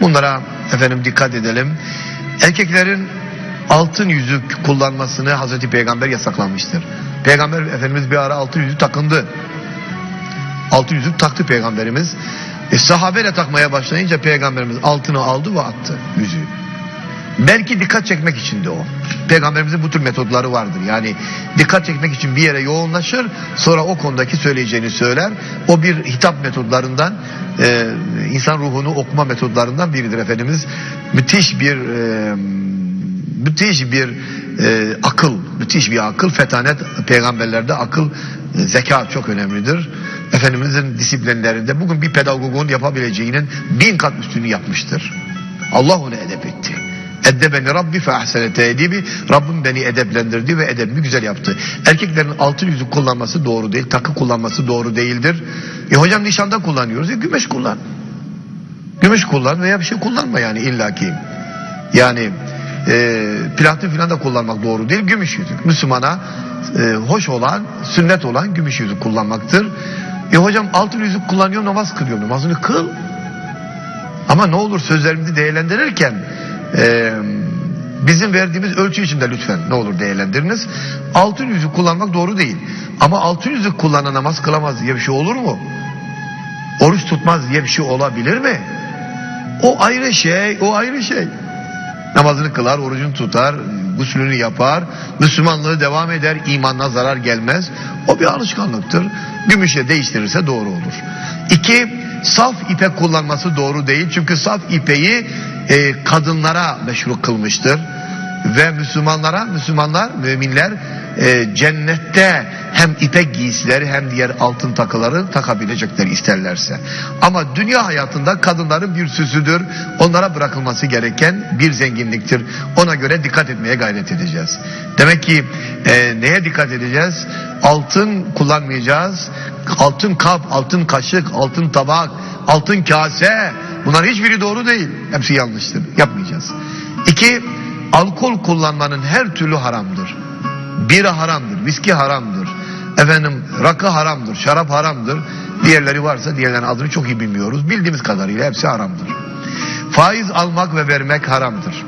Bunlara efendim dikkat edelim. Erkeklerin altın yüzük kullanmasını Hazreti Peygamber yasaklamıştır. Peygamber Efendimiz bir ara altın yüzük takındı. Altın yüzük taktı Peygamberimiz. E, sahabe takmaya başlayınca Peygamberimiz altını aldı ve attı yüzüğü. Belki dikkat çekmek için de o. Peygamberimizin bu tür metodları vardır. Yani dikkat çekmek için bir yere yoğunlaşır, sonra o konudaki söyleyeceğini söyler. O bir hitap metodlarından, e, insan ruhunu okuma metodlarından biridir Efendimiz. Müthiş bir e, müthiş bir e, akıl, müthiş bir akıl, fetanet peygamberlerde akıl, zeka çok önemlidir. Efendimizin disiplinlerinde bugün bir pedagogun yapabileceğinin bin kat üstünü yapmıştır. Allah onu edep etti. Eddebeni Rabbi fe ahsene teedibi. Rabbim beni edeplendirdi ve edebimi güzel yaptı. Erkeklerin altın yüzük kullanması doğru değil. Takı kullanması doğru değildir. E hocam nişanda kullanıyoruz. E gümüş kullan. Gümüş kullan veya bir şey kullanma yani illaki. Yani e, platin falan da kullanmak doğru değil. Gümüş yüzük. Müslümana e, hoş olan, sünnet olan gümüş yüzük kullanmaktır. E hocam altın yüzük kullanıyor namaz kılıyor. Namazını kıl. Ama ne olur sözlerimizi değerlendirirken e, bizim verdiğimiz ölçü içinde lütfen ne olur değerlendiriniz. Altın yüzük kullanmak doğru değil. Ama altın yüzük kullanan namaz kılamaz diye bir şey olur mu? Oruç tutmaz diye bir şey olabilir mi? O ayrı şey, o ayrı şey. Namazını kılar, orucunu tutar, guslünü yapar, Müslümanlığı devam eder, imanına zarar gelmez. O bir alışkanlıktır. Gümüşe değiştirirse doğru olur. İki, saf ipek kullanması doğru değil. Çünkü saf ipeği e, kadınlara meşru kılmıştır. Ve Müslümanlara, Müslümanlar, müminler e, cennette hem ipek giysileri hem diğer altın takıları takabilecekler isterlerse. Ama dünya hayatında kadınların bir süsüdür. Onlara bırakılması gereken bir zenginliktir. Ona göre dikkat etmeye gayret edeceğiz. Demek ki e, neye dikkat edeceğiz? Altın kullanmayacağız. Altın kap, altın kaşık, altın tabak, altın kase. Bunlar hiçbiri doğru değil. Hepsi yanlıştır. Yapmayacağız. İki, alkol kullanmanın her türlü haramdır. Bira haramdır, viski haramdır. Efendim rakı haramdır, şarap haramdır. Diğerleri varsa diğerlerinin adını çok iyi bilmiyoruz. Bildiğimiz kadarıyla hepsi haramdır. Faiz almak ve vermek haramdır.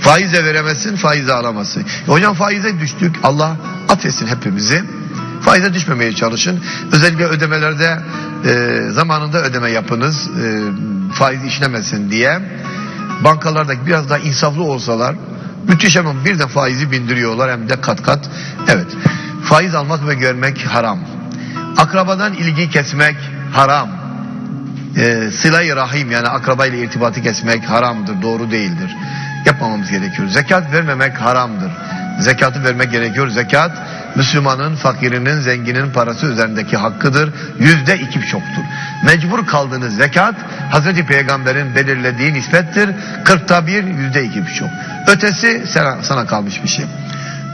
Faize veremezsin, faize alamazsın. E hocam faize düştük. Allah affetsin hepimizi. Faize düşmemeye çalışın. Özellikle ödemelerde e, zamanında ödeme yapınız. E, faiz işlemesin diye. Bankalarda biraz daha insaflı olsalar müthiş hemen bir de faizi bindiriyorlar hem de kat kat. Evet. Faiz almak ve görmek haram. Akrabadan ilgi kesmek haram. E, sıla-i rahim yani akrabayla irtibatı kesmek haramdır, doğru değildir. Yapmamamız gerekiyor. Zekat vermemek haramdır. Zekatı vermek gerekiyor. Zekat Müslümanın, fakirinin, zenginin parası üzerindeki hakkıdır. Yüzde iki çoktur. Mecbur kaldığınız zekat Hazreti Peygamber'in belirlediği nispettir. Kırkta bir, yüzde iki buçuk. Ötesi sana, sana kalmış bir şey.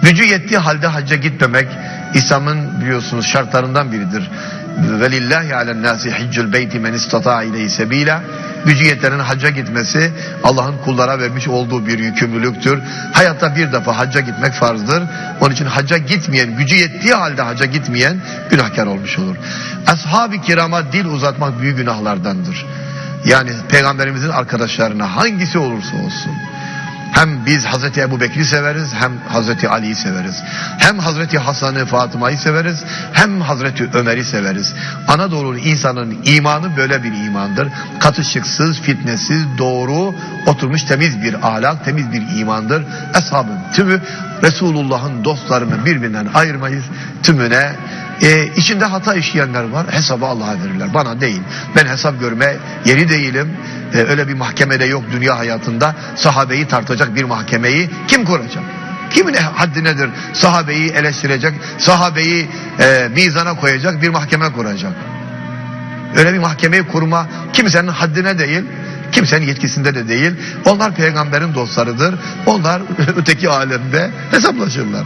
Gücü yettiği halde hacca gitmemek İslam'ın biliyorsunuz şartlarından biridir. Velillahi alen nasi hiccul beyti men istata ileyhi sebila. Gücü yetenin hacca gitmesi Allah'ın kullara vermiş olduğu bir yükümlülüktür. Hayatta bir defa hacca gitmek farzdır. Onun için hacca gitmeyen, gücü yettiği halde hacca gitmeyen günahkar olmuş olur. Ashab-ı kirama dil uzatmak büyük günahlardandır. Yani peygamberimizin arkadaşlarına hangisi olursa olsun. Hem biz Hazreti Ebu Bekir'i severiz hem Hazreti Ali'yi severiz. Hem Hazreti Hasan'ı Fatıma'yı severiz hem Hazreti Ömer'i severiz. Anadolu insanın imanı böyle bir imandır. Katışıksız, fitnesiz, doğru, oturmuş temiz bir ahlak, temiz bir imandır. Eshabın tümü Resulullah'ın dostlarını birbirinden ayırmayız. Tümüne e, içinde hata işleyenler var. Hesabı Allah'a verirler. Bana değil. Ben hesap görme yeri değilim. E, öyle bir mahkemede yok dünya hayatında. Sahabeyi tartacak bir mahkemeyi kim kuracak? Kimin haddi nedir? Sahabeyi eleştirecek, sahabeyi e, mizana koyacak bir mahkeme kuracak. Öyle bir mahkemeyi kurma kimsenin haddine değil, kimsenin yetkisinde de değil. Onlar peygamberin dostlarıdır. Onlar öteki alemde hesaplaşırlar.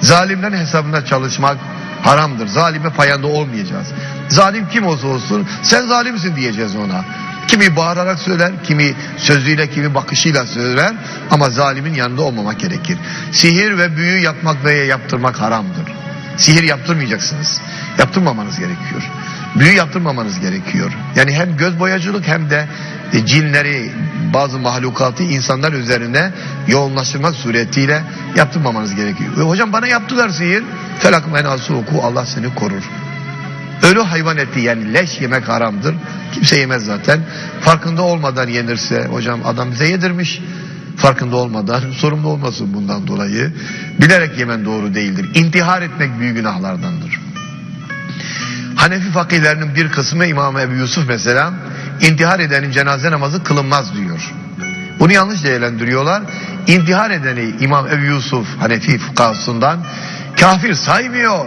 Zalimlerin hesabına çalışmak haramdır. Zalime payanda olmayacağız. Zalim kim olsa olsun sen zalimsin diyeceğiz ona. Kimi bağırarak söyler, kimi sözüyle, kimi bakışıyla söyler ama zalimin yanında olmamak gerekir. Sihir ve büyü yapmak veya yaptırmak haramdır. Sihir yaptırmayacaksınız. Yaptırmamanız gerekiyor. Büyü yaptırmamanız gerekiyor. Yani hem göz boyacılık hem de e, cinleri bazı mahlukatı insanlar üzerine yoğunlaştırmak suretiyle yaptırmamanız gerekiyor. Ve hocam bana yaptılar sihir. Felak menası oku Allah seni korur. Ölü hayvan eti yani leş yemek haramdır. Kimse yemez zaten. Farkında olmadan yenirse hocam adam bize yedirmiş. Farkında olmadan sorumlu olmasın bundan dolayı. Bilerek yemen doğru değildir. İntihar etmek büyük günahlardandır. Hanefi fakihlerinin bir kısmı İmam Ebu Yusuf mesela intihar edenin cenaze namazı kılınmaz diyor. Bunu yanlış değerlendiriyorlar. İntihar edeni İmam Ebu Yusuf Hanefi fukahasından kafir saymıyor.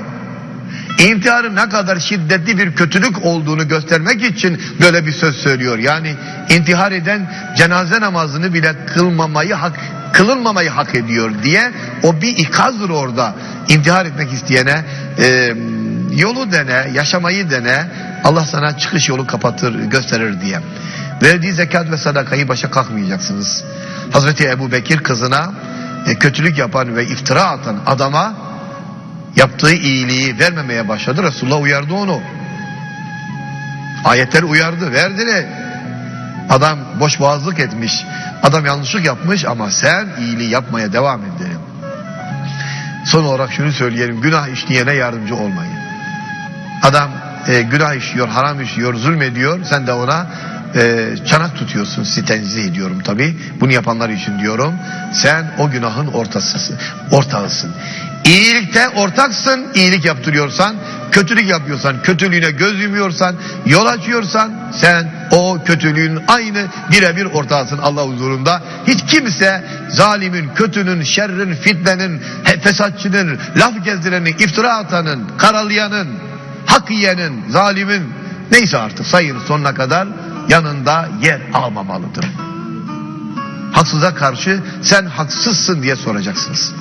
İntiharın ne kadar şiddetli bir kötülük olduğunu göstermek için böyle bir söz söylüyor. Yani intihar eden cenaze namazını bile kılmamayı hak kılınmamayı hak ediyor diye o bir ikazdır orada. İntihar etmek isteyene e, yolu dene, yaşamayı dene. Allah sana çıkış yolu kapatır, gösterir diye. Verdiği zekat ve sadakayı başa kalkmayacaksınız. Hazreti Ebu Bekir kızına e, kötülük yapan ve iftira atan adama yaptığı iyiliği vermemeye başladı. Resulullah uyardı onu. Ayetler uyardı. Verdi Adam boş boğazlık etmiş. Adam yanlışlık yapmış ama sen iyiliği yapmaya devam et derim. Son olarak şunu söyleyelim. Günah işleyene yardımcı olmayın. Adam e, günah işliyor, haram işliyor, zulmediyor. Sen de ona e, çanak tutuyorsun. Sizi tenzih ediyorum tabi. Bunu yapanlar için diyorum. Sen o günahın ortasısın, ortağısın. İyilikte ortaksın, iyilik yaptırıyorsan, kötülük yapıyorsan, kötülüğüne göz yumuyorsan, yol açıyorsan, sen o kötülüğün aynı birebir ortağısın Allah huzurunda. Hiç kimse zalimin, kötünün, şerrin, fitnenin, fesatçının, laf gezdirenin, iftira atanın, karalayanın, hak yiyenin, zalimin, neyse artık sayın sonuna kadar yanında yer almamalıdır. Haksıza karşı sen haksızsın diye soracaksınız.